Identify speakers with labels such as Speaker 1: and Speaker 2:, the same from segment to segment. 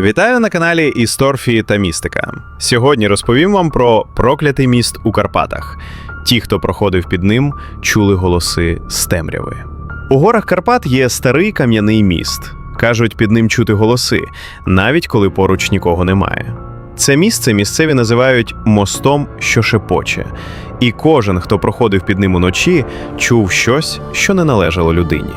Speaker 1: Вітаю на каналі Історфії та Містика. Сьогодні розповім вам про проклятий міст у Карпатах. Ті, хто проходив під ним, чули голоси з темряви. У горах Карпат є старий кам'яний міст. Кажуть, під ним чути голоси, навіть коли поруч нікого немає. Це місце місцеві називають мостом, що шепоче, і кожен, хто проходив під ним уночі, чув щось, що не належало людині.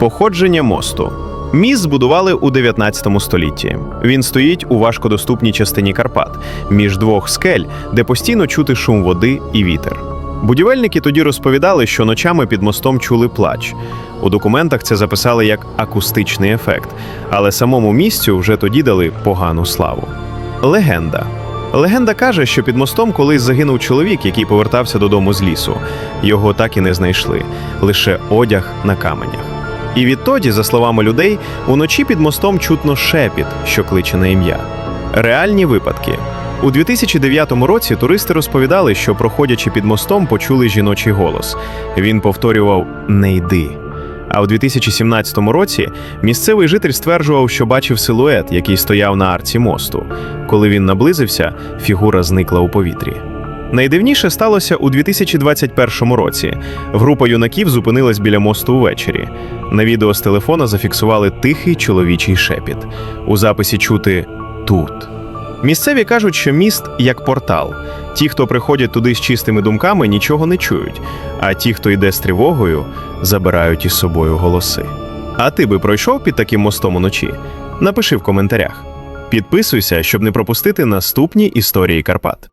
Speaker 1: Походження мосту. Міст збудували у 19 столітті. Він стоїть у важкодоступній частині Карпат, між двох скель, де постійно чути шум води і вітер. Будівельники тоді розповідали, що ночами під мостом чули плач. У документах це записали як акустичний ефект, але самому місцю вже тоді дали погану славу. Легенда. Легенда каже, що під мостом колись загинув чоловік, який повертався додому з лісу. Його так і не знайшли, лише одяг на каменях. І відтоді, за словами людей, уночі під мостом чутно шепіт, що кличе на ім'я. Реальні випадки. У 2009 році туристи розповідали, що, проходячи під мостом, почули жіночий голос. Він повторював Не йди. А у 2017 році місцевий житель стверджував, що бачив силует, який стояв на арці мосту. Коли він наблизився, фігура зникла у повітрі. Найдивніше сталося у 2021 році. Група юнаків зупинилась біля мосту увечері. На відео з телефона зафіксували тихий чоловічий шепіт. У записі чути тут. Місцеві кажуть, що міст як портал. Ті, хто приходять туди з чистими думками, нічого не чують, а ті, хто йде з тривогою, забирають із собою голоси. А ти би пройшов під таким мостом уночі? Напиши в коментарях. Підписуйся, щоб не пропустити наступні історії Карпат.